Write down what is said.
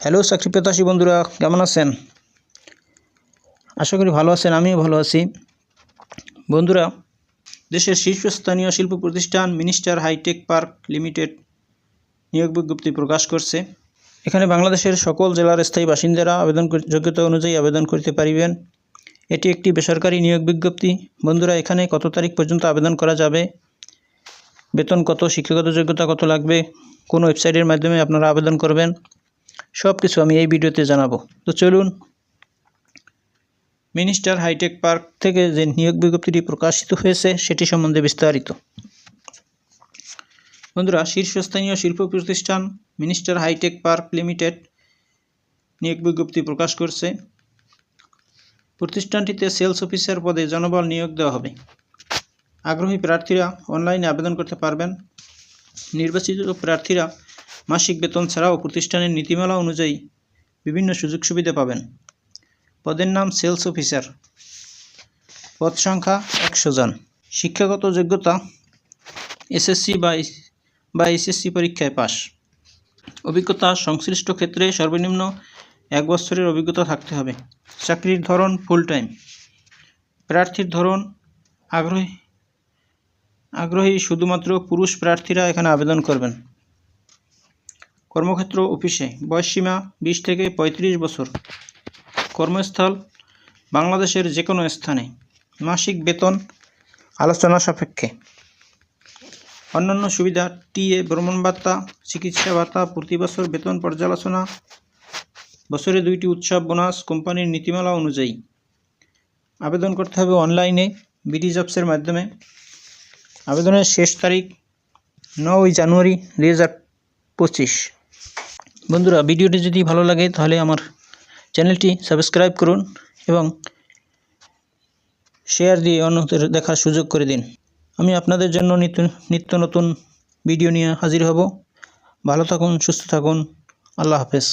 Hello চাকরি প্রত্যাশী বন্ধুরা, কেমন আছেন? আশা করি ভালো আছেন, আমিও ভালো আছি। বন্ধুরা, দেশের শীর্ষস্থানীয় শিল্প প্রতিষ্ঠান মিনিস্টার হাইটেক পার্ক লিমিটেড নিয়োগ বিজ্ঞপ্তি প্রকাশ করছে। এখানে বাংলাদেশের সকল জেলার স্থায়ী বাসিন্দারা আবেদন যোগ্যতা অনুযায়ী আবেদন করতে পারিবেন। এটি একটি বেসরকারি নিয়োগ বিজ্ঞপ্তি। বন্ধুরা, এখানে কত তারিখ পর্যন্ত আবেদন করা যাবে? বেতন কত? শিক্ষাগত যোগ্যতা কত লাগবে? কোন ওয়েবসাইটের মাধ্যমে আপনারা আবেদন করবেন? সব কিছু আমি এই ভিডিওতে জানাব। তো চলুন, মিনিস্টার হাইটেক পার্ক থেকে যে নিয়োগ বিজ্ঞপ্তিটি প্রকাশিত হয়েছে, সেটি সম্বন্ধে বিস্তারিত। বন্ধুরা, শীর্ষস্থানীয় শিল্প প্রতিষ্ঠান মিনিস্টার হাইটেক পার্ক লিমিটেড নিয়োগ বিজ্ঞপ্তি প্রকাশ করছে। প্রতিষ্ঠানটিতে সেলস অফিসার পদে জনবল নিয়োগ দেওয়া হবে। আগ্রহী প্রার্থীরা অনলাইনে আবেদন করতে পারবেন। নির্বাচিত প্রার্থীরা মাসিক বেতন ছাড়াও প্রতিষ্ঠানের নীতিমালা অনুযায়ী বিভিন্ন সুযোগ সুবিধা পাবেন। পদের নাম সেলস অফিসার। পদ সংখ্যা একশো জন। শিক্ষাগত যোগ্যতা এসএসসি বা বা এসএসসি পরীক্ষায় পাস অভিজ্ঞতা সংশ্লিষ্ট ক্ষেত্রে সর্বনিম্ন এক বছরের অভিজ্ঞতা থাকতে হবে। চাকরির ধরন ফুল টাইম প্রার্থীর ধরন আগ্রহী আগ্রহী শুধুমাত্র পুরুষ প্রার্থীরা এখানে আবেদন করবেন। কর্মক্ষেত্র অফিসে। বয়সসীমা বিশ থেকে পঁয়ত্রিশ বছর। কর্মস্থল বাংলাদেশের যে কোনো স্থানে। মাসিক বেতন আলোচনা সাপেক্ষে। অন্যান্য সুবিধা, টিএ ভ্রমণ ভাতা চিকিৎসা ভাতা প্রতি বছর বেতন পর্যালোচনা, বছরে দুইটি উৎসব বোনাস, কোম্পানির নীতিমালা অনুযায়ী। আবেদন করতে হবে অনলাইনে, বিডি জবসের মাধ্যমে। আবেদনের শেষ তারিখ নয় জানুয়ারি দুই হাজার পঁচিশ। বন্ধুরা, ভিডিওটি যদি ভালো লাগে, তাহলে আমার চ্যানেলটি সাবস্ক্রাইব করুন এবং শেয়ার দিয়ে অন্যদের দেখার সুযোগ করে দিন। আমি আপনাদের জন্য নিত্য নিত্য নতুন ভিডিও নিয়ে হাজির হব। ভালো থাকুন, সুস্থ থাকুন। আল্লাহ হাফেজ।